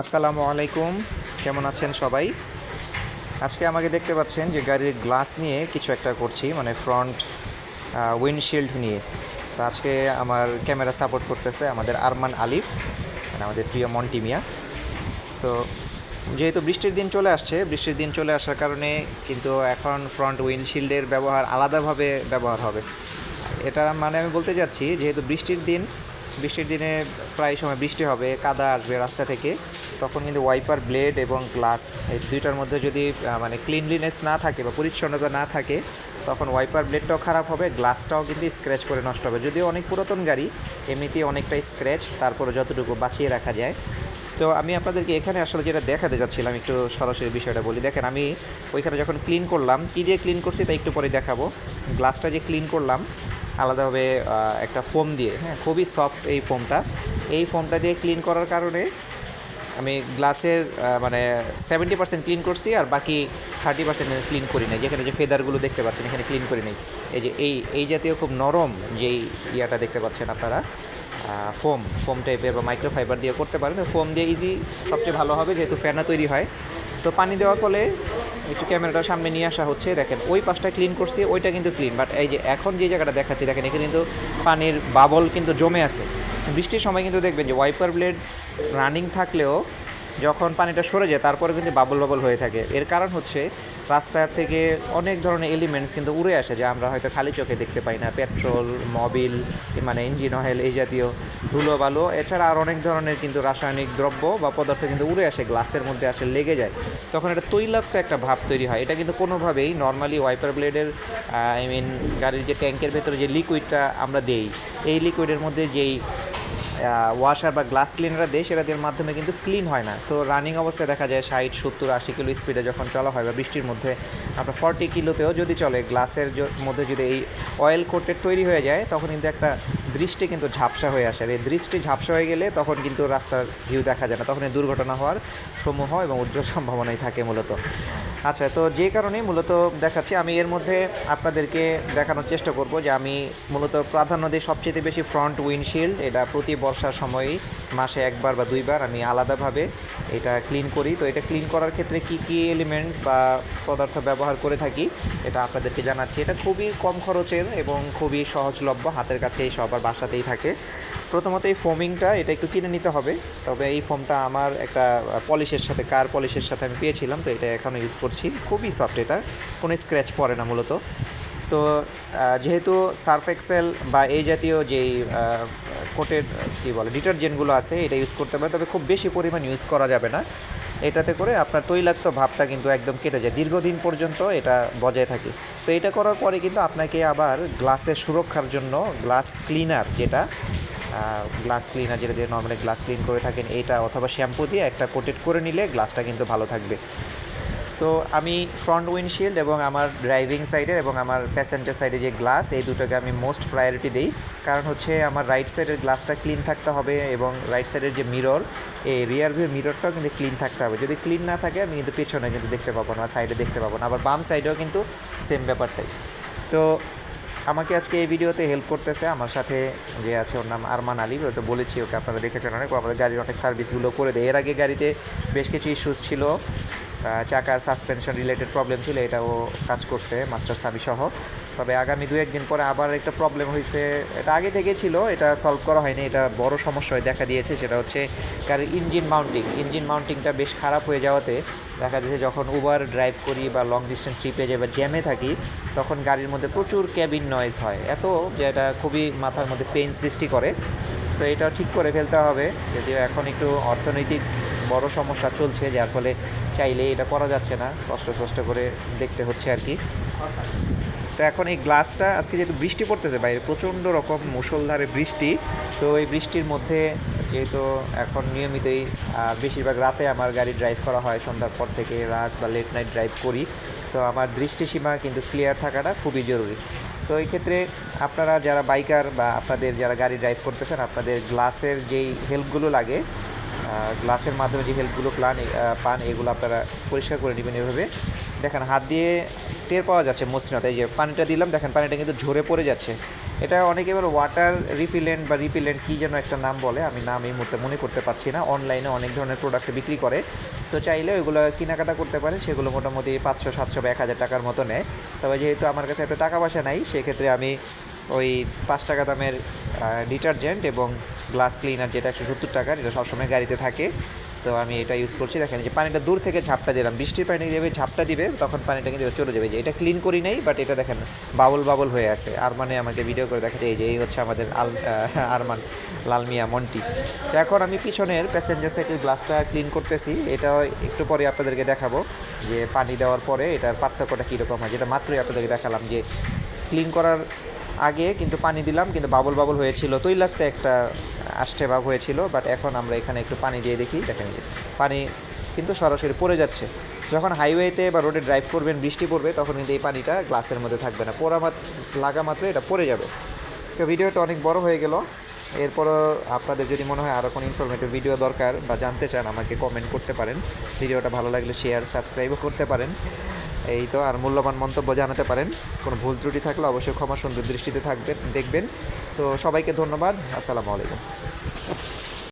আসসালামু আলাইকুম। কেমন আছেন সবাই? আজকে আমাকে দেখতে পাচ্ছেন যে গাড়ির গ্লাস নিয়ে কিছু একটা করছি মানে ফ্রন্ট উইন্ডশিল্ড নিয়ে। তো আজকে আমার ক্যামেরা সাপোর্ট করতেছে আমাদের আরমান আলিফ মানে আমাদের প্রিয় মন্টিমিয়া। তো যেহেতু বৃষ্টির দিন চলে আসছে, বৃষ্টির দিন চলে আসার কারণে কিন্তু এখন ফ্রন্ট উইন্ডশিল্ডের ব্যবহার আলাদাভাবে ব্যবহার হবে। এটা মানে আমি বলতে যাচ্ছি, যেহেতু বৃষ্টির দিন বৃষ্টির দিনে প্রায় সময় বৃষ্টি হবে, কাদা আসবে রাস্তা থেকে। তখন কিন্তু ওয়াইপার ব্লেড এবং গ্লাস এই দুইটার মধ্যে যদি মানে ক্লিনলিনেস না থাকে বা পরিচ্ছন্নতা না থাকে, তখন ওয়াইপার ব্লেডটাও খারাপ হবে গ্লাসটাও কিন্তু স্ক্র্যাচ করে নষ্ট হবে। যদিও অনেক পুরাতন গাড়ি, এমনিতেই অনেকটা স্ক্র্যাচ তারপরে যতটুকু বাঁচিয়ে রাখা যায়। তো আমি আপনাদেরকে এখানে আসলে যেটা দেখাতে যাচ্ছিলাম, একটু সরাসরি বিষয়টা বলি। দেখেন, আমি ওইখানে যখন ক্লিন করলাম, কী দিয়ে ক্লিন করছি তা একটু পরে দেখাবো। গ্লাসটা যে ক্লিন করলাম আলাদাভাবে একটা ফোম দিয়ে হ্যাঁ খুবই সফট এই ফোমটা। এই ফোমটা দিয়ে ক্লিন করার কারণে আমি গ্লাসের মানে সেভেন্টি পার্সেন্ট ক্লিন করছি আর বাকি থার্টি পার্সেন্ট ক্লিন করি নাই। যেখানে যে ফেদারগুলো দেখতে পাচ্ছেন, এখানে ক্লিন করি নাই। এই যে এই এই জাতীয় খুব নরম যেই ইয়াটা দেখতে পাচ্ছেন আপনারা ফোম ফোম টাইপের বা মাইক্রোফাইবার দিয়ে করতে পারেন। ফোম দিয়ে ইজি সবচেয়ে ভালো হবে, যেহেতু ফ্যানা তৈরি হয়। তো পানি দেওয়ার ফলে একটু ক্যামেরাটা সামনে নিয়ে আসা হচ্ছে। দেখেন, ওই পাশটা ক্লিন করছি, ওইটা কিন্তু ক্লিন বাট এই যে এখন যে জায়গাটা দেখাচ্ছি, দেখেন, এখানে কিন্তু পানির বাবল কিন্তু জমে আছে। বৃষ্টির সময় কিন্তু দেখবেন যে ওয়াইপার ব্লেড রানিং থাকলেও যখন পানিটা সরে যায়, তারপরে কিন্তু বাবল বাবল হয়ে থাকে। এর কারণ হচ্ছে রাস্তা থেকে অনেক ধরনের এলিমেন্টস কিন্তু উড়ে আসে, যা আমরা হয়তো খালি চোখে দেখতে পাই না। পেট্রোল মবিল মানে ইঞ্জিন অয়েল এই জাতীয় ধুলো, বালো, এছাড়া আর অনেক ধরনের কিন্তু রাসায়নিক দ্রব্য বা পদার্থ কিন্তু উড়ে আসে, গ্লাসের মধ্যে আসে, লেগে যায়। তখন এটা তৈলাক্ত একটা ভাব তৈরি হয়। এটা কিন্তু কোনোভাবেই নর্মালি ওয়াইপার ব্লেডের আই মিন গাড়ির যে ট্যাঙ্কের ভেতরে যে লিকুইডটা আমরা দেই, এই লিকুইডের মধ্যে যেই ওয়াশার বা গ্লাস ক্লিনার দেয়, সেটা দিয়ে মাধ্যমে কিন্তু ক্লিন হয় না। তো রানিং অবস্থায় দেখা যায় ষাট, সত্তর, আশি কিলো স্পিডে যখন চলা হয় বা বৃষ্টির মধ্যে, আপনার ফর্টি কিলোতেও যদি চলে, গ্লাসের মধ্যে যদি এই অয়েল কোটের তৈরি হয়ে যায়, তখন কিন্তু একটা দৃষ্টি কিন্তু ঝাপসা হয়ে আসে। আর এই দৃষ্টি ঝাপসা হয়ে গেলে তখন কিন্তু রাস্তার ভিউ দেখা যায় না। তখন এই দুর্ঘটনা হওয়ার সমূহ এবং উজ্জ্বল সম্ভাবনাই থাকে মূলত। আচ্ছা তো যে কারণে মূলত দেখাচ্ছি, আমি এর মধ্যে আপনাদেরকে দেখানোর চেষ্টা করব যে আমি মূলত প্রাধান্য দিই সবচেয়ে বেশি ফ্রন্ট উইন্ডশিল্ড। এটা প্রতি বর্ষার সময়ই, মাসে একবার বা দুইবার আমি আলাদাভাবে এটা ক্লিন করি। তো এটা ক্লিন করার ক্ষেত্রে কি কি এলিমেন্টস বা পদার্থ ব্যবহার করে থাকি, এটা আপনাদেরকে জানাচ্ছি। এটা খুবই কম খরচের এবং খুবই সহজলভ্য হাতের কাছেই সবার বাসাতেই থাকে। প্রথমত এই ফোমিংটা, এটা একটু কিনে নিতে হবে। তবে এই ফোমটা আমার একটা পলিশের সাথে, কার পলিশের সাথে আমি পেয়েছিলাম, তো এটা এখনও ইউজ করছি। খুবই সফট এটা, কোনো স্ক্র্যাচ পড়ে না মূলত। তো যেহেতু সার্ফ এক্সেল বা এই জাতীয় যেই কোটের, কী বলে, ডিটারজেন্টগুলো আছে, এটা ইউজ করতে পারে তবে খুব বেশি পরিমাণ ইউজ করা যাবে না। এটাতে করে আপনার তৈলাক্ত ভাবটা কিন্তু একদম কেটে যায়। দীর্ঘদিন পর্যন্ত এটা বজায় থাকে। তো এটা করার পরে কিন্তু আপনাকে আবার গ্লাসের সুরক্ষার জন্য গ্লাস ক্লিনার যেটা গ্লাস ক্লিনার যেটা দিয়ে নর্মালি গ্লাস ক্লিন করে থাকেন, এটা অথবা শ্যাম্পু দিয়ে একটা কোটেড করে নিলে গ্লাসটা কিন্তু ভালো থাকবে। তো আমি ফ্রন্ট উইন্ডশিল্ড এবং আমার ড্রাইভিং সাইডের এবং আমার প্যাসেঞ্জার সাইডে যে গ্লাস এই দুটোকে আমি মোস্ট প্রায়োরিটি দিই। কারণ হচ্ছে আমার রাইট সাইডের গ্লাসটা ক্লিন থাকতে হবে এবং রাইট সাইডের যে মিরর এই রিয়ার ভিউ মিররটাও কিন্তু ক্লিন থাকতে হবে। যদি ক্লিন না থাকে, আমি কিন্তু পেছনে কিন্তু দেখতে পাবো না সাইডে দেখতে পাবো না। আবার বাম সাইডেও কিন্তু সেম ব্যাপারটাই। তো আমাকে আজকে এই ভিডিওতে হেল্প করতেছে আমার সাথে যে আছে ওর নাম আরমান আলী। তো বলেছি ওকে, আপনারা দেখেছেন অনেক। আমাদের গাড়ির অনেক সার্ভিসগুলো করে দেয়। এর আগে গাড়িতে বেশ কিছু ইস্যুস ছিল। চাকার সাসপেনশন রিলেটেড প্রবলেম ছিল, এটাও কাজ করছে মাস্টার সাবি সহ। তবে আগামী দু একদিন পরে আবার একটা প্রবলেম হয়েছে। এটা আগে থেকে ছিল, এটা সলভ করা হয়নি, এটা বড় সমস্যা দেখা দিয়েছে, সেটা হচ্ছে গাড়ির ইঞ্জিন মাউন্টিং ইঞ্জিন মাউন্টিংটা বেশ খারাপ হয়ে যাওয়াতে দেখা যাচ্ছে যখন উবার ড্রাইভ করি বা লং ডিস্টেন্স ট্রিপে যাই বা জ্যামে থাকি, তখন গাড়ির মধ্যে প্রচুর ক্যাবিন নয়েজ হয়। এত যে এটা খুবই মাথার মধ্যে পেইন সৃষ্টি করে। তো এটা ঠিক করে ফেলতে হবে, যদিও এখন একটু অর্থনৈতিক বড় সমস্যা চলছে, যার ফলে চাইলে এটা করা যাচ্ছে না। কষ্ট কষ্ট করে দেখতে হচ্ছে আর কি। তো এখন এই গ্লাসটা, আজকে যেহেতু বৃষ্টি পড়তেছে বাইরে, প্রচণ্ড রকম মুষলধারে বৃষ্টি। তো এই বৃষ্টির মধ্যে যেহেতু এখন নিয়মিতই বেশিরভাগ রাতে আমার গাড়ি ড্রাইভ করা হয়, সন্ধ্যার পর থেকে রাত বা লেট নাইট ড্রাইভ করি। তো আমার দৃষ্টিসীমা কিন্তু ক্লিয়ার থাকাটা খুবই জরুরি। তো এই ক্ষেত্রে আপনারা যারা বাইকার বা আপনাদের যারা গাড়ি ড্রাইভ করতেছেন, আপনাদের গ্লাসের যেই হেল্পগুলো লাগে গ্লাসের মাধ্যমে যে হেল্পগুলো প্লান পান, এগুলো আপনারা পরিষ্কার করে নেবেন এভাবে। দেখেন, হাত দিয়ে টের পাওয়া যাচ্ছে মসৃণতা। এই যে পানিটা দিলাম, দেখেন, পানিটা কিন্তু ঝরে পড়ে যাচ্ছে। এটা অনেকে এবার ওয়াটার রিফিলেন্ট বা রিপিলেন্ট কী যেন একটা নাম বলে, আমি নাম এই মুহূর্তে মনে করতে পারছি না। অনলাইনে অনেক ধরনের প্রোডাক্ট বিক্রি করে। তো চাইলে ওইগুলো কেনাকাটা করতে পারে সেগুলো মোটামুটি পাঁচশো, সাতশো বা এক হাজার টাকার মতো নেয়। তবে যেহেতু আমার কাছে এত টাকা পয়সা নাই, সেক্ষেত্রে আমি ওই পাঁচ টাকা দামের ডিটারজেন্ট এবং গ্লাস ক্লিনার যেটা একশো সত্তর টাকার এটা সবসময় গাড়িতে থাকে। তো আমি এটা ইউজ করছি। দেখেন যে পানিটা দূর থেকে ঝাপটা দিলাম। বৃষ্টির পানি যাবে ঝাপটা দিবে, তখন পানিটা কিন্তু চলে যাবে। যে এটা ক্লিন করি নাই বাট এটা দেখেন বাবল বাবল হয়ে আছে। আর মানে আমাকে ভিডিও করে দেখাচ্ছে, এই যে এই হচ্ছে আমাদের আল আরমান লালমিয়া মন্টি তো এখন আমি পিছনের প্যাসেঞ্জার সাইকেল গ্লাসটা ক্লিন করতেছি। এটা একটু পরে আপনাদেরকে দেখাবো যে পানি দেওয়ার পরে এটার পার্থক্যটা কীরকম হয়। যেটা মাত্রই আপনাদেরকে দেখালাম যে ক্লিন করার আগে কিন্তু পানি দিলাম, কিন্তু বাবল বাবল হয়েছিল। তৈলাক্ত একটা আষ্টে ভাব হয়েছিল বাট এখন আমরা এখানে একটু পানি দিয়ে দেখি। দেখেন পানি কিন্তু সরাসরি পড়ে যাচ্ছে। যখন হাইওয়েতে বা রোডে ড্রাইভ করবেন, বৃষ্টি পড়বে, তখন কিন্তু এই পানিটা গ্লাসের মধ্যে থাকবে না। পোড়া লাগা মাত্র এটা পড়ে যাবে। তো ভিডিওটা অনেক বড় হয়ে গেল। এরপরও আপনাদের যদি মনে হয় আরও কোনো ইনফরমেটিভ ভিডিও দরকার বা জানতে চান, আমাকে কমেন্ট করতে পারেন। ভিডিওটা ভালো লাগলে শেয়ার সাবস্ক্রাইবও করতে পারেন। এই তো আর মূল্যবান মন্তব্য জানাতে পারেন। কোনো ভুল ত্রুটি থাকলে অবশ্যই ক্ষমা সুন্দর দৃষ্টিতে থাকবেন, দেখবেন। তো সবাইকে ধন্যবাদ, আসসালামু আলাইকুম।